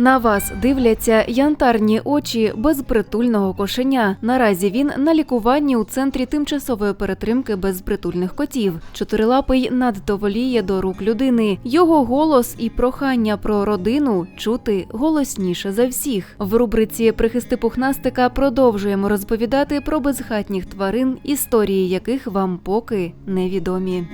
На вас дивляться янтарні очі безпритульного кошеня. Наразі він на лікуванні у центрі тимчасової перетримки безпритульних котів. Чотирилапий надто воліє до рук людини. Його голос і прохання про родину чути голосніше за всіх. В рубриці Прихисти пухнастика продовжуємо розповідати про безхатніх тварин, історії яких вам поки невідомі.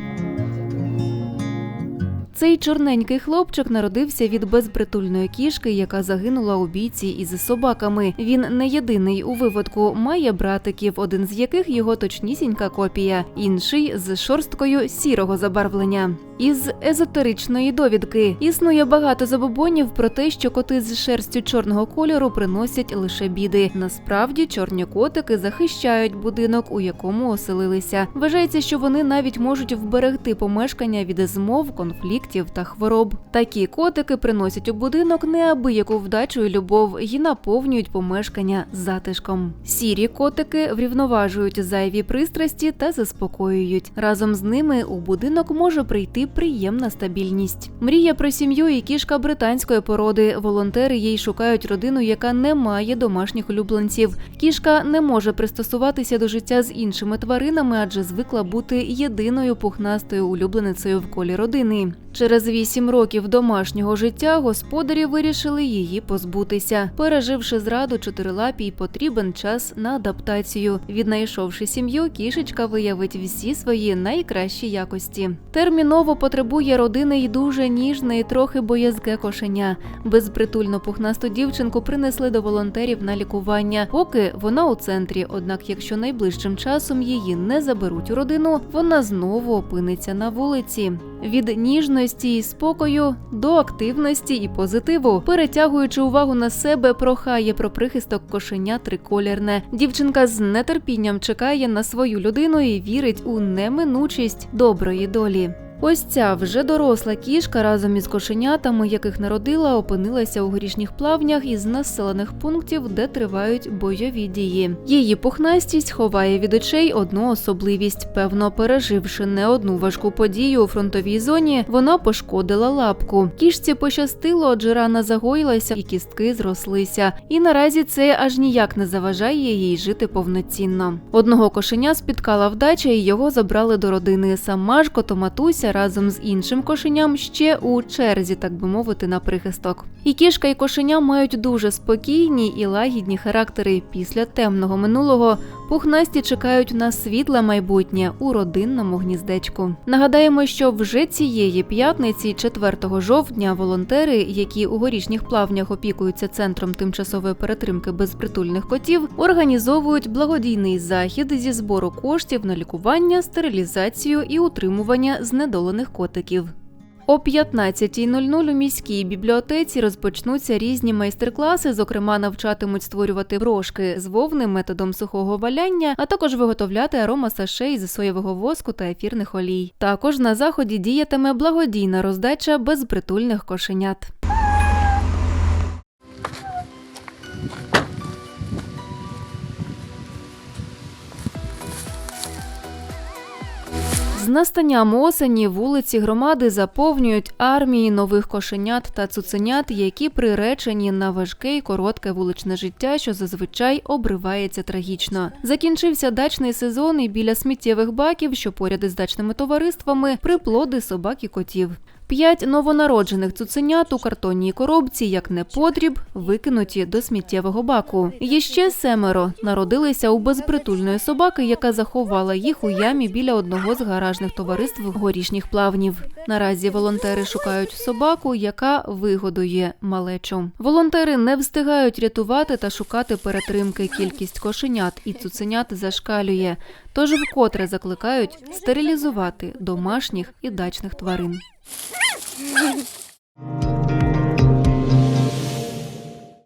Цей чорненький хлопчик народився від безпритульної кішки, яка загинула у бійці із собаками. Він не єдиний у виводку, має братиків, один з яких його точнісінька копія, інший з шорсткою сірого забарвлення. Із езотеричної довідки існує багато забобонів про те, що коти з шерстю чорного кольору приносять лише біди. Насправді чорні котики захищають будинок, у якому оселилися. Вважається, що вони навіть можуть вберегти помешкання від змов, конфліктів та хвороб. Такі котики приносять у будинок неабияку вдачу і любов і наповнюють помешкання затишком. Сірі котики врівноважують зайві пристрасті та заспокоюють. Разом з ними у будинок може прийти приємна стабільність. Мрія про сім'ю і кішка британської породи. Волонтери їй шукають родину, яка не має домашніх улюбленців. Кішка не може пристосуватися до життя з іншими тваринами, адже звикла бути єдиною пухнастою улюбленицею в колі родини. Через вісім років домашнього життя господарі вирішили її позбутися. Переживши зраду чотирилапій, потрібен час на адаптацію. Віднайшовши сім'ю, кішечка виявить всі свої найкращі якості. Терміново потребує родини й дуже ніжне і трохи боязке кошеня. Безпритульну пухнасту дівчинку принесли до волонтерів на лікування. Поки вона у центрі. Однак, якщо найближчим часом її не заберуть у родину, вона знову опиниться на вулиці. Від ніжності і спокою до активності і позитиву, перетягуючи увагу на себе, прохає про прихисток кошеня триколірне. Дівчинка з нетерпінням чекає на свою людину і вірить у неминучість доброї долі. Ось ця вже доросла кішка разом із кошенятами, яких народила, опинилася у горішніх плавнях із населених пунктів, де тривають бойові дії. Її пухнастість ховає від очей одну особливість. Певно, переживши не одну важку подію у фронтовій зоні, вона пошкодила лапку. Кішці пощастило, адже рана загоїлася і кістки зрослися. І наразі це аж ніяк не заважає їй жити повноцінно. Одного кошеня спіткала вдача, і його забрали до родини. Сама ж котоматуся разом з іншим кошеням ще у черзі, так би мовити, на прихисток. І кішка, і кошеня мають дуже спокійні і лагідні характери. Після темного минулого пухнасті чекають на світле майбутнє у родинному гніздечку. Нагадаємо, що вже цієї п'ятниці, 4 жовтня, волонтери, які у горішніх плавнях опікуються центром тимчасової перетримки безпритульних котів, організовують благодійний захід зі збору коштів на лікування, стерилізацію і утримування знедолених котиків. О 15.00 у міській бібліотеці розпочнуться різні майстер-класи. Зокрема, навчатимуть створювати брошки з вовни методом сухого валяння, а також виготовляти аромасашей з соєвого воску та ефірних олій. Також на заході діятиме благодійна роздача безпритульних кошенят. З настанням осені вулиці громади заповнюють армії нових кошенят та цуценят, які приречені на важке і коротке вуличне життя, що зазвичай обривається трагічно. Закінчився дачний сезон, і біля сміттєвих баків, що поряд із дачними товариствами, приплоди собак і котів. П'ять новонароджених цуценят у картонній коробці, як непотріб, викинуті до сміттєвого баку. Є ще семеро народилися у безпритульної собаки, яка заховала їх у ямі біля одного з гаражних товариств горішніх плавнів. Наразі волонтери шукають собаку, яка вигодує малечу. Волонтери не встигають рятувати та шукати перетримки. Кількість кошенят і цуценят зашкалює. Тож вкотре закликають стерилізувати домашніх і дачних тварин. Mm-hmm.